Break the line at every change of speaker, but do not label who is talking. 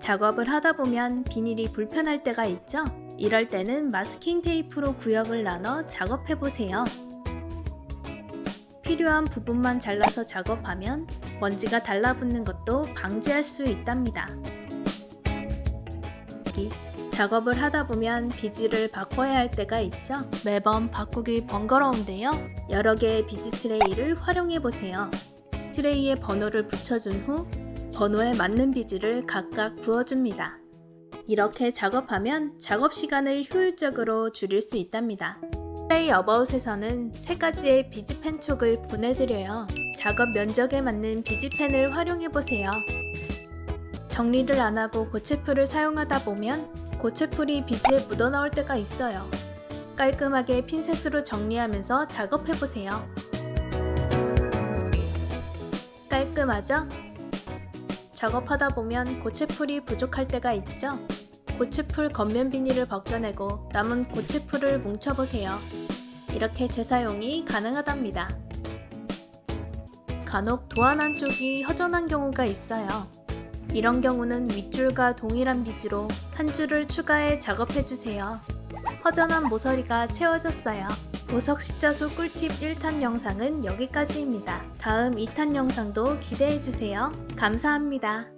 작업을 하다 보면 비닐이 불편할 때가 있죠? 이럴 때는 마스킹 테이프로 구역을 나눠 작업해 보세요. 필요한 부분만 잘라서 작업하면 먼지가 달라붙는 것도 방지할 수 있답니다. 이 작업을 하다 보면 비즈를 바꿔야 할 때가 있죠. 매번 바꾸기 번거로운데요. 여러 개의 비즈 트레이를 활용해 보세요. 트레이에 번호를 붙여준 후 번호에 맞는 비즈를 각각 부어줍니다. 이렇게 작업하면 작업 시간을 효율적으로 줄일 수 있답니다. 플레이 어바웃에서는 세 가지의 비즈 펜 촉을 보내드려요. 작업 면적에 맞는 비즈 펜을 활용해보세요. 정리를 안 하고 고체풀을 사용하다 보면 고체풀이 비즈에 묻어나올 때가 있어요. 깔끔하게 핀셋으로 정리하면서 작업해보세요. 깔끔하죠? 작업하다 보면 고체풀이 부족할 때가 있죠? 고체풀 겉면 비닐을 벗겨내고 남은 고체풀을 뭉쳐보세요. 이렇게 재사용이 가능하답니다. 간혹 도안 한쪽이 허전한 경우가 있어요. 이런 경우는 윗줄과 동일한 비즈로 한 줄을 추가해 작업해주세요. 허전한 모서리가 채워졌어요. 보석 십자수 꿀팁 1탄 영상은 여기까지입니다. 다음 2탄 영상도 기대해주세요. 감사합니다.